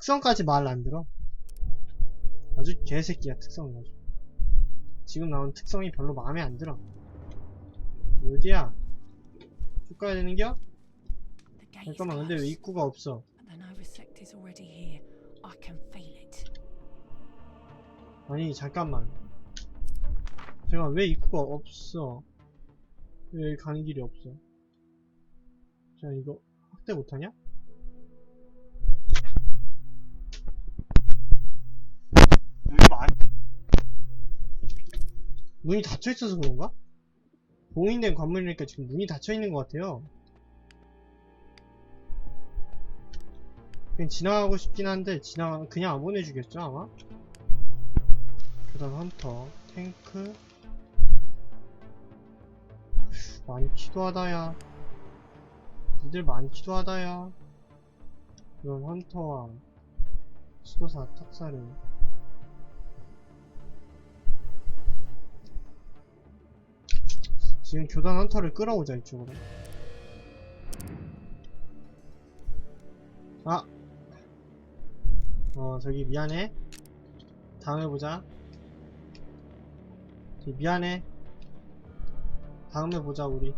특성까지 말 안 들어. 아주 개새끼야, 특성 가지고. 지금 나온 특성이 별로 마음에 안 들어. 어디야? 쭉 가야 되는겨? 잠깐만, 근데 왜 입구가 없어? 아니, 잠깐만. 잠깐, 왜 입구가 없어? 왜 가는 길이 없어? 자, 이거 확대 못하냐? 문이 닫혀 있어서 그런가? 봉인된 관문이니까 지금 문이 닫혀 있는 것 같아요. 그냥 지나가고 싶긴 한데 지나 그냥 안 보내주겠죠 아마? 교단 헌터 탱크 많기도 하다야 니들 많기도 하다야 그런 헌터와 수도사 탁사를 지금 교단 헌터를 끌어오자 이쪽으로. 아! 어 저기 미안해. 다음에 보자. 미안해. 다음에 보자 우리.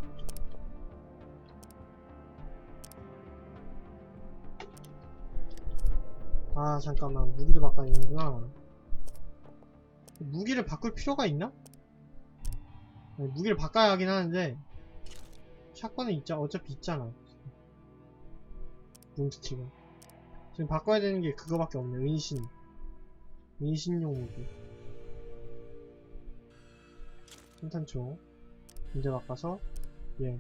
아 잠깐만. 무기도 바꿔야 되는구나. 무기를 바꿀 필요가 있나? 아니, 무기를 바꿔야 하긴 하는데 샷건은 있자 어차피 있잖아. 뭉스틱은 지금 바꿔야 되는 게 그거밖에 없네. 은신. 은신용 무기. 탄탄총 이제 바꿔서 예.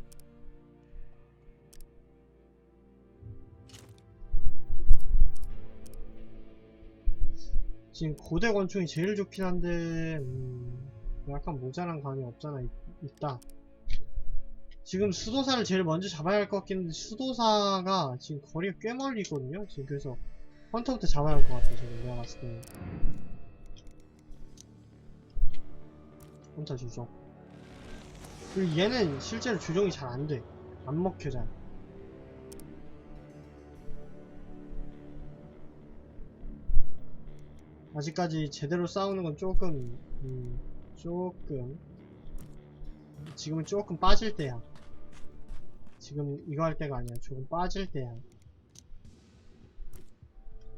지금 고대 권총이 제일 좋긴 한데 음, 약간 모자란 감이 없잖아 있, 있다. 지금 수도사를 제일 먼저 잡아야 할 것 같긴 한데 수도사가 지금 거리가 꽤 멀리 있거든요? 지금 그래서 헌터부터 잡아야 할 것 같아 지금 내가 봤을 때 헌터 주종 그리고 얘는 실제로 조종이 잘 안돼. 안 먹혀 잘. 아직까지 제대로 싸우는 건 조금 음, 조금 지금은 조금 빠질 때야 지금 이거 할 때가 아니야 조금 빠질 때야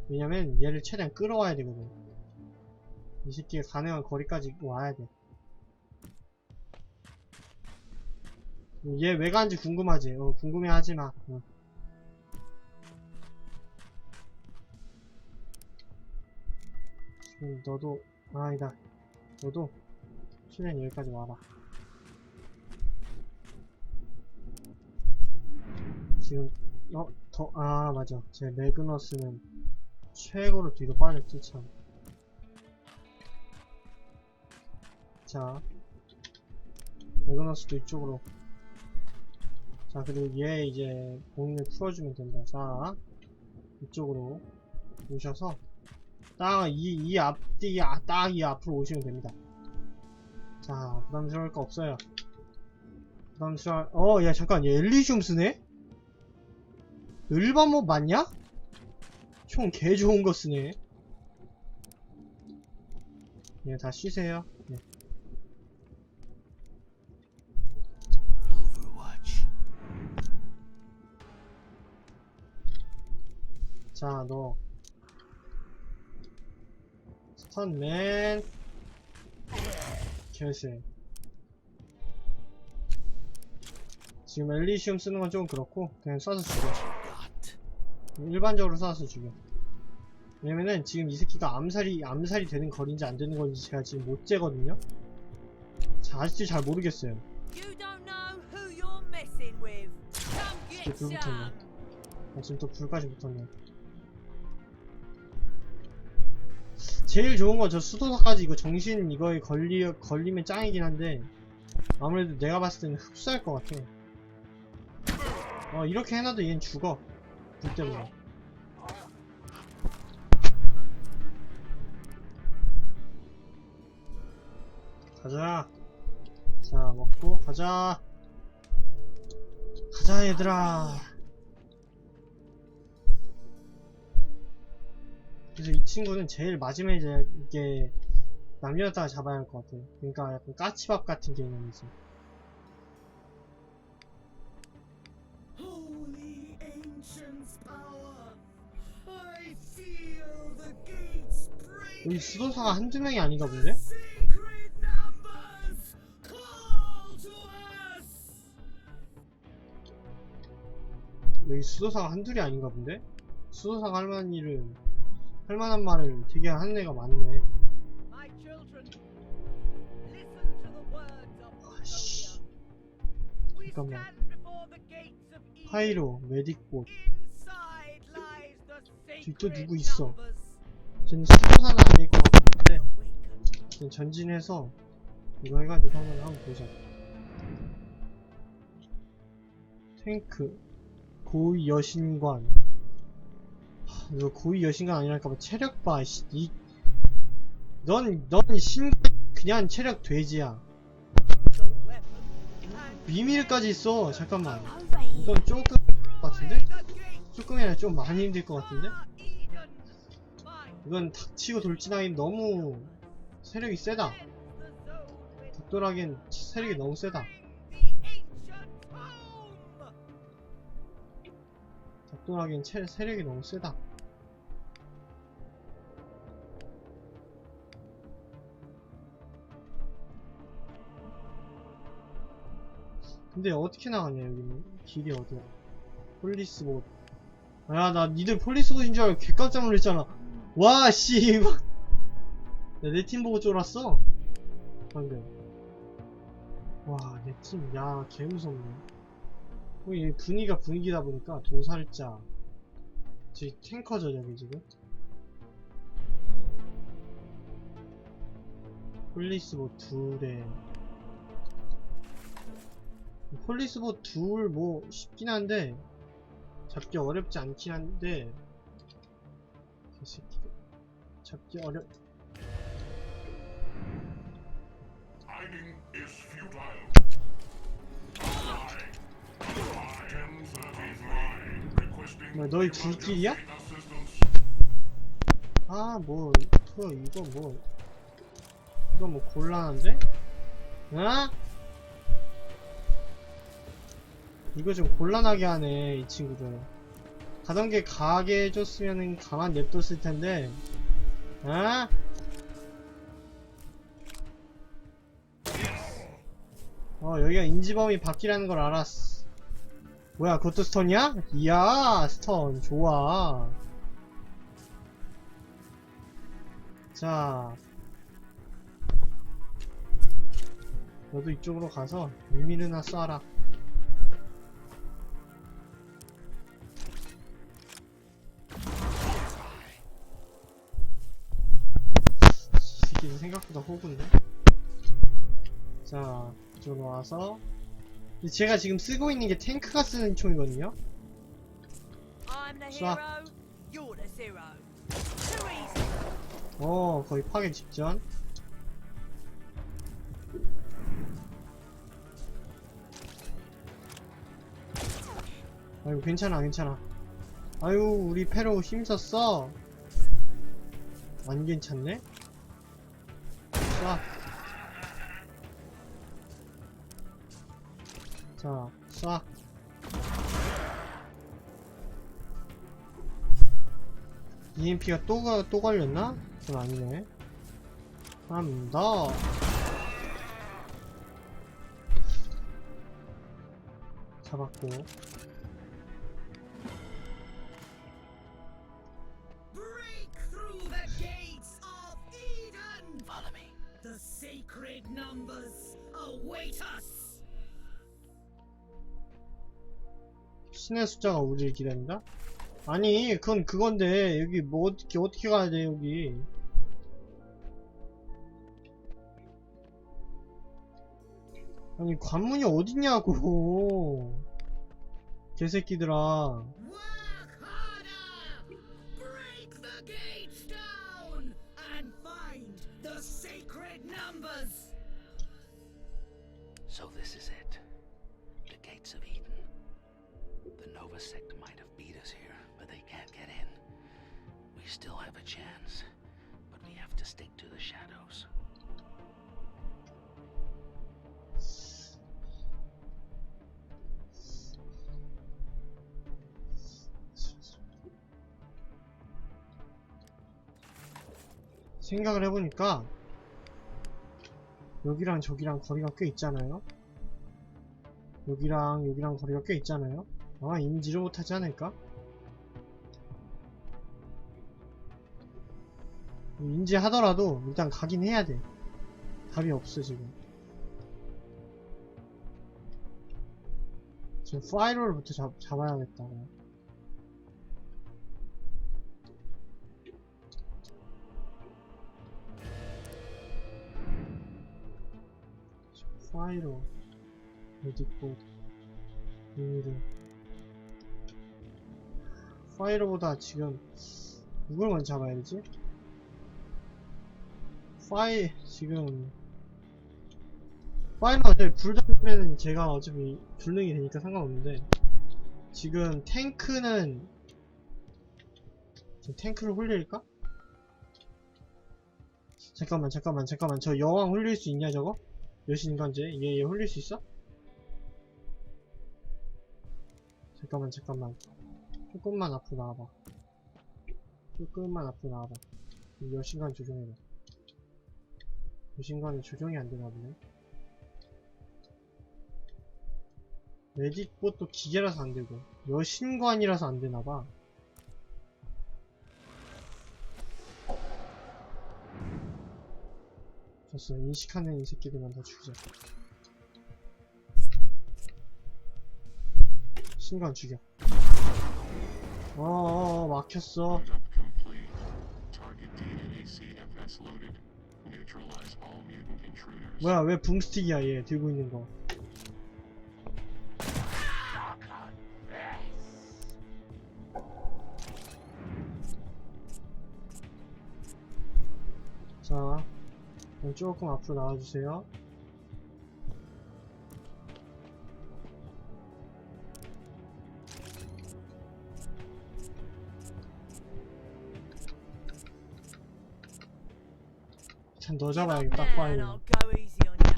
왜냐면 얘를 최대한 끌어와야 되거든 이 새끼가 가능한 거리까지 와야 돼 얘 왜 가는지 궁금하지? 어, 궁금해 하지마. 어. 너도, 아, 아니다. 너도, 최대한 여기까지 와라. 지금, 어, 더, 아, 맞아. 제 매그너스는 최고로 뒤로 빠졌지, 참. 자, 매그너스도 이쪽으로 자 그리고 얘 이제 봉인을 풀어주면 된다 자 이쪽으로 오셔서 딱 이 이 앞뒤 아, 딱이 앞으로 오시면 됩니다 자 부담스러울 거 없어요 부담스러워 어야 잠깐 얘 엘리시움 쓰네 일반 몹 맞냐? 총 개 좋은 거 쓰네 얘 다 쉬세요 네. Overwatch. 자, 너. 스턴맨. 결세. 지금 엘리시움 쓰는 건 좀 그렇고, 그냥 쏴서 죽여. 일반적으로 쏴서 죽여. 왜냐면은 지금 이 새끼가 암살이, 암살이 되는 거리인지 안 되는 건지 제가 지금 못 재거든요? 자, 아직도 잘 모르겠어요. 이게 불 붙었네. some. 아, 지금 또 불까지 붙었네. 제일 좋은 건 저 수도사까지 이거 정신 이거에 걸리, 걸리면 짱이긴 한데, 아무래도 내가 봤을 때는 흡수할 것 같아. 어, 이렇게 해놔도 얘는 죽어. 불 때문에. 가자. 자, 먹고, 가자. 가자, 얘들아. 그래서 이 친구는 제일 마지막에 이제 이게 남녀다가 잡아야 할 것 같아. 그러니까 약간 까치밥 같은 개념이지. 여기 수도사가 한두 명이 아닌가 본데? 여기 수도사가 한둘이 아닌가 본데? 수도사가 할 만한 일을 할 만한 말을 되게 하는 애가 많네. 아씨. 잠깐만. 파이로, 메딕봇. 뒤또 누구 있어? 쟤는 수도사는 아닐 것 같은데 전진해서 이거 해가지고 한번 한번 보자. 탱크 고위 여신관 하, 이거 고위 여신관 아니랄까봐 체력 봐. 씨. 이, 넌, 넌 신, 그냥 체력 돼지야. 비밀까지 있어. 잠깐만. 이건 조금 것 같은데? 조금이 아니라 좀 많이 힘들 것 같은데? 이건 닥치고 돌진하기 너무 세력이 세다. 닥돌하기엔 세력이 너무 세다. 닥돌하기엔 체, 세력이 너무 세다. 근데 어떻게 나가냐 여기는 길이 어디야? 폴리스봇 야나 니들 폴리스봇인 줄 알고 개 깜짝 놀랐잖아. 와씨 내팀 보고 쫄았어? 방금. 와내 팀. 야 개무섭네 분위기가 분위기다 보니까 도살자. 저기 탱커죠 저기 지금? 폴리스봇 둘에. 폴리스봇 둘 뭐 쉽긴 한데 잡기 어렵지 않긴 한데 개새끼들. 잡기 어렵 뭐야 너희 둘끼리야? 아뭐 그 이거 뭐 이거 뭐 곤란한데? 어? 이거 좀 곤란하게 하네 이 친구들 가던 게 가게 해줬으면 가만 냅뒀을 텐데 어? 어 여기가 인지범위 바뀌라는 걸 알았어 뭐야 그것도 스턴이야? 이야 스턴. 좋아. 자. 너도 이쪽으로 가서 유미르나 쏴라. 생각보다 호구인데? 자 이쪽으로 와서 근데 제가 지금 쓰고 있는 게 탱크가 쓰는 총이거든요? 쏴. 어 거의 파괴 직전. 아이고 괜찮아 괜찮아. 아유 우리 패로 힘썼어. 안 괜찮네? 쏴 자, 쏴. EMP가 또, 가, 또 걸렸나? 그건 아니네. 한 더. 잡았고. Break through the gates of Eden. Follow me. The sacred numbers await us. 신의 숫자가 우리를 기다린다? 아니, 그건 그건데, 여기 뭐 어떻게, 어떻게 가야 돼, 여기. 아니, 관문이 어딨냐고. 개새끼들아. Still have a chance, but we have to stick to the shadows. 생각을 해보니까 여기랑 저기랑 거리가 꽤 있잖아요 여기랑 여기랑 거리가 꽤 있잖아요 아마 인지를 못하지 않을까? 인지하더라도 일단 가긴 해야 돼. 답이 없어 지금. 지금 파이럴부터 잡, 잡아야겠다 파이로 레디꽃 미미르 파이로보다 지금 누굴 먼저 잡아야 되지? 파이 지금 파이로 어차피 불장면은 제가 어차피 불능이 되니까 상관없는데 지금 탱크는 저 탱크를 홀릴까? 잠깐만 잠깐만 잠깐만 저 여왕 홀릴 수 있냐 저거? 여신관제 얘 얘 홀릴 수 있어? 잠깐만 잠깐만 조금만 앞으로 나와봐 조금만 앞으로 나와봐 이 여신관 조종해봐 여신관은 조종이 안 되나 보네. 레딧봇도 기계라서 안 되고 여신관이라서 안 되나봐. 됐어 인식하는 이 새끼들만 다 죽이자. 신관 죽여. 어어어 막혔어 뭐야 왜 붕스틱이야 얘 들고 있는 거 자, 조금 앞으로 나와주세요. 참, 너 잡아야겠다, 딱 봐야 Man, I'll go easy on ya.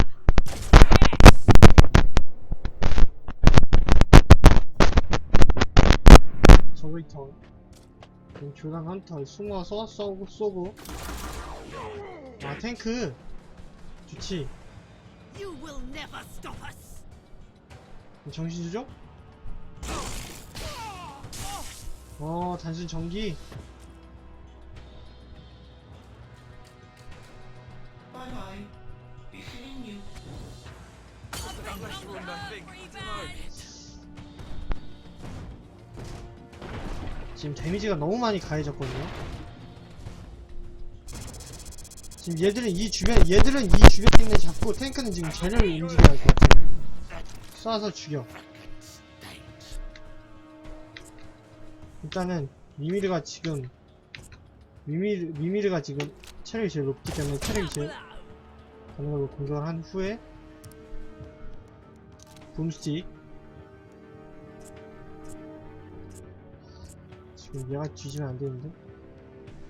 저그이터 교단 헌터 숨어서 쏘고 쏘고. 아 탱크! 좋지. Us. 정신수죠? 어 단순 전기 지금 데미지가 너무 많이 가해졌거든요. 지금 얘들은 이 주변 얘들은 이 주변에 있는 잡고 탱크는 지금 쟤를 움직여야 할 것 같아 쏴서 죽여. 일단은 미미르가 지금 미미르, 미미르가 지금 체력이 제일 높기 때문에 체력이 제일 가는 걸로 공격을 한 후에 붐스틱 지금 얘가 뒤지면 안 되는데?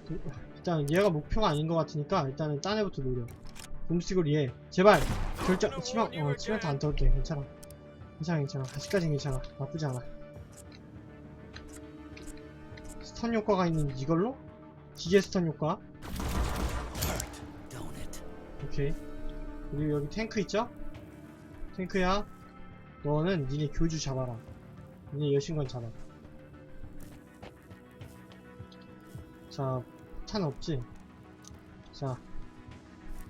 그, 일단 얘가 목표가 아닌 것 같으니까 일단은 딴 애부터 노려. 붐스틱으로 얘 제발! 결정 치명 어 치명타 안 떠도 돼 괜찮아. 괜찮아 괜찮아. 아직까진 괜찮아. 나쁘지 않아. 스턴 효과가 있는 이걸로? 기계 스턴 효과? 오케이. 그리고 여기 탱크 있죠? 탱크야 너는 니네 교주 잡아라. 니네 여신관 잡아 자 탄 없지? 자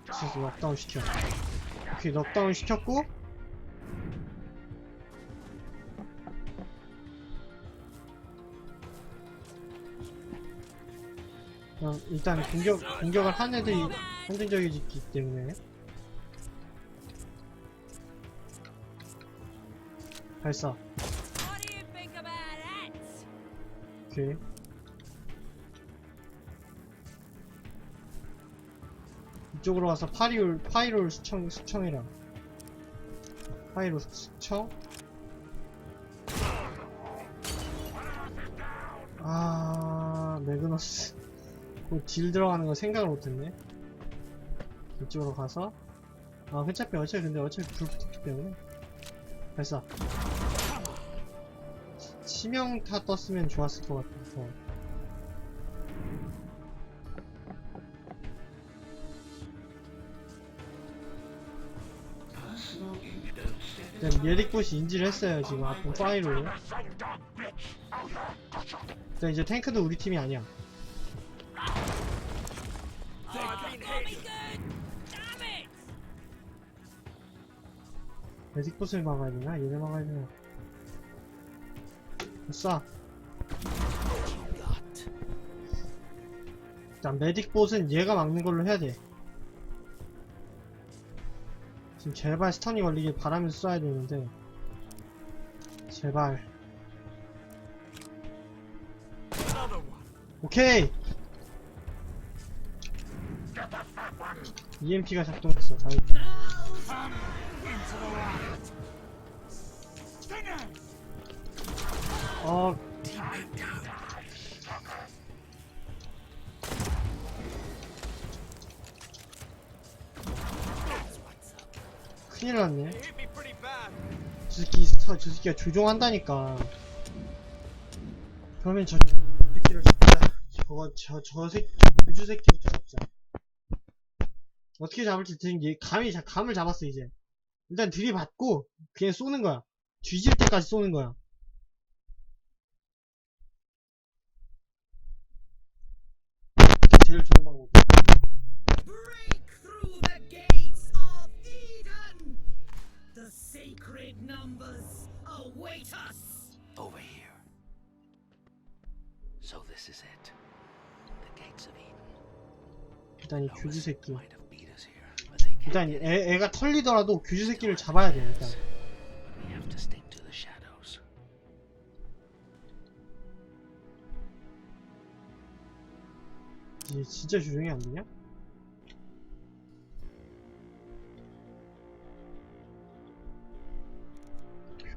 지금 넉다운 시켜. 오케이 넉다운 시켰고. 어, 일단 공격, 공격을 한 애들이 한정적이기 때문에 발사? 오케이. 이쪽으로 와서 파리올 파이롤 수청 수청해라. 파이롤 수청? 아 매그너스. 딜 들어가는 거 생각을 못했네. 이쪽으로 가서. 아 어차피 어차피 근데 어차피 불 붙었기 때문에 됐어. 치명타 떴으면 좋았을 것 같아서 일단 예릭봇이 인지를 했어요 지금 아픈 파이로 일단 이제 탱크도 우리 팀이 아니야 메딕봇을 막아야 되나? 얘를 막아야 되나? 됐어. 일단 메딕봇은 얘가 막는 걸로 해야 돼. 지금 제발 스턴이 걸리길 바라면서 쏴야 되는데. 제발. 오케이! EMP가 작동했어. 다행이다 어 큰일 났네. 저 새끼 저, 저 새끼가 조종한다니까. 그러면 저 새끼를 잡자. 저거 저, 저 새끼 우주 새끼부터 잡자. 어떻게 잡을지 지금 얘 감이 자, 감을 잡았어 이제. 일단 들이받고 그냥 쏘는 거야. 뒤질 때까지 쏘는 거야 sacred numbers await us! Over here. So this is it. The gates of Eden. 일단 이 교주 새끼 might have beat us here, but they can't 일단 애, 애가 털리더라도 교주 새끼를 잡아야 돼 일단. But we have to stick to the shadows. 이게 진짜 조종이 안 되냐?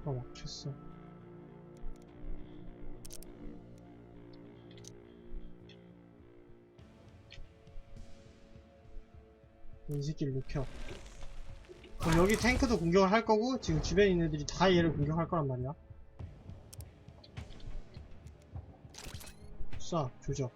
큐가 막혔어. 이 새끼를 눕혀. 그럼 여기 탱크도 공격을 할 거고, 지금 주변에 있는 애들이 다 얘를 공격할 거란 말이야. 쏴, 조져.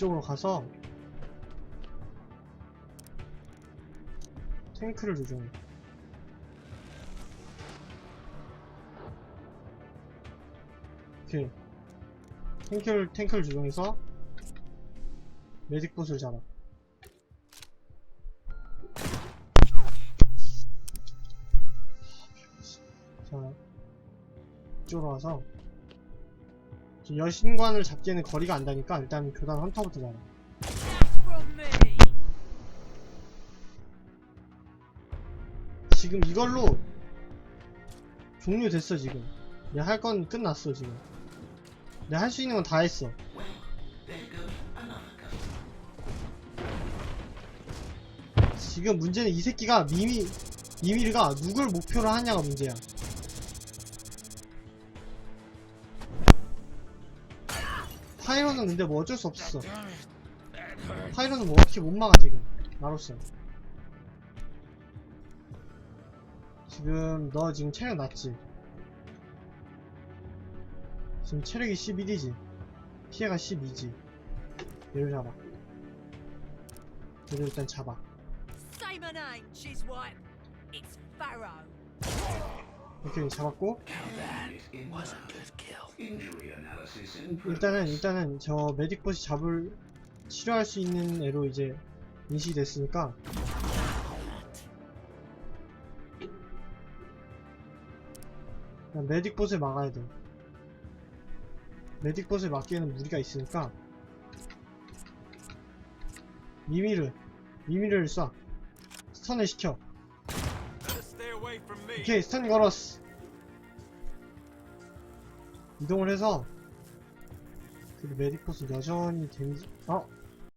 이쪽으로 가서 탱크를 조종해 오케이. 탱크를 탱크를 조종해서 메딕봇을 잡아. 자 이쪽으로 와서 저 여신관을 잡기에는 거리가 안 다니까 일단 교단 헌터부터 잡아. 지금 이걸로 종료됐어 지금. 내가 할 건 끝났어 지금. 내가 할 수 있는 건 다 했어. 지금 문제는 이 새끼가 미미 미미르가 누굴 목표로 하냐가 문제야 파이로는 근데 뭐 어쩔 수 없었어 파이로는 뭐 어떻게 못 막아 지금 나로서 지금 너 지금 체력 낮지? 지금 체력이 11이지? 피해가 12지? 얘를 잡아 얘를 일단 잡아. 오케이 잡았고 일단은 일단은 저 메딕봇이 잡을 치료할 수 있는 애로 이제 인식이 됐으니까. 메딕봇을 막아야 돼. 메딕봇을 막기에는 무리가 있으니까. 미미를 미미를 쏴. 스턴을 시켜. 오케이 스턴 걸었어 이동을 해서 그 메딕봇은 여전히 데미지 어?